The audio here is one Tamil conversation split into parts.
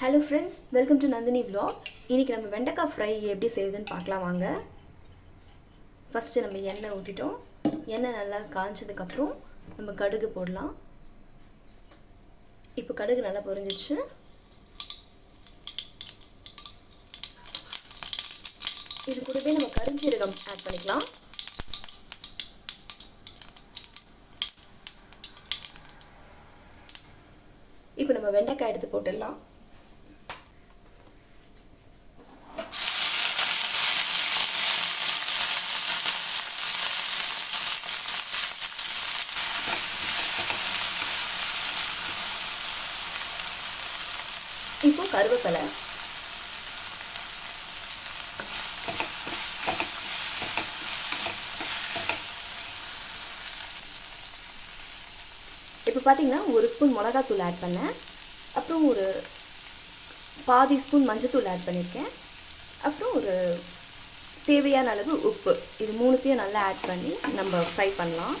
Hello friends welcome to Nandini vlog இன்றைக்கி நம்ம வெண்டைக்காய் ஃப்ரை எப்படி செய்யுதுன்னு பார்க்கலாம் வாங்க. ஃபஸ்ட்டு நம்ம எண்ணெய் ஊற்றிட்டோம் எண்ணெய் நல்லா காஞ்சதுக்கப்புறம் நம்ம கடுகு போடலாம். இப்போ கடுகு நல்லா பொரிஞ்சிச்சு இது கூடவே நம்ம கருஞ்சீரகம் ஆட் பண்ணிக்கலாம். இப்போ நம்ம வெண்டைக்காய் எடுத்து போட்டுடலாம். இப்போ கருவேப்பிலை. இப்போ பார்த்தீங்கன்னா ஒரு ஸ்பூன் மிளகாத்தூள் ஆட் பண்ணேன். அப்புறம் ஒரு பாதி ஸ்பூன் மஞ்சத்தூள் ஆட் பண்ணியிருக்கேன். அப்புறம் ஒரு தேவையான அளவு உப்பு. இது மூணுத்தையும் நல்லா ஆட் பண்ணி நம்ம ஃப்ரை பண்ணலாம்.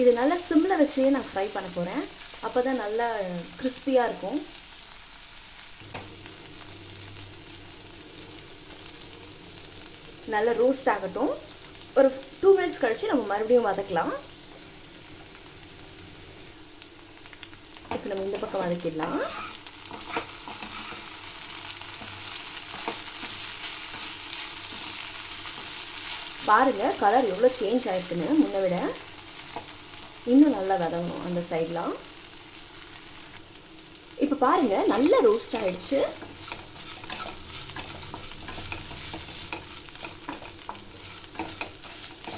இது நல்லா சிம்மில் வச்சே நான் ஃப்ரை பண்ண போகிறேன் அப்போ தான் நல்லா கிறிஸ்பியாக இருக்கும். நல்லா ரோஸ்ட் ஆகட்டும். ஒரு டூ மினிட்ஸ் கழித்து நம்ம மறுபடியும் வதக்கலாம். இப்போ நம்ம இந்த பக்கம் வதக்கிடலாம். பாருங்கள் கலர் எவ்வளோ சேஞ்ச் ஆகிருக்குன்னு முன்ன விட. இன்னும் நல்லா வதங்கணும் அந்த சைட்லாம் இப்போ பாருங்க நல்லா ரோஸ்ட் ஆயிடுச்சு.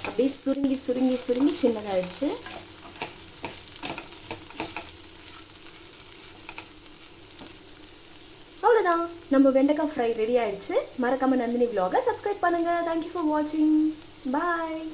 அப்படியே சுருங்கி சுருங்கி சுருங்கி சின்னதாகிடுச்சு அவ்வளோதான் நம்ம வெண்டைக்காய் ஃப்ரை ரெடி ஆயிடுச்சு. மறக்காம நந்தினி vlog-அ சப்ஸ்கிரைப் பண்ணுங்க. தேங்க்யூ ஃபார் வாட்சிங் பாய்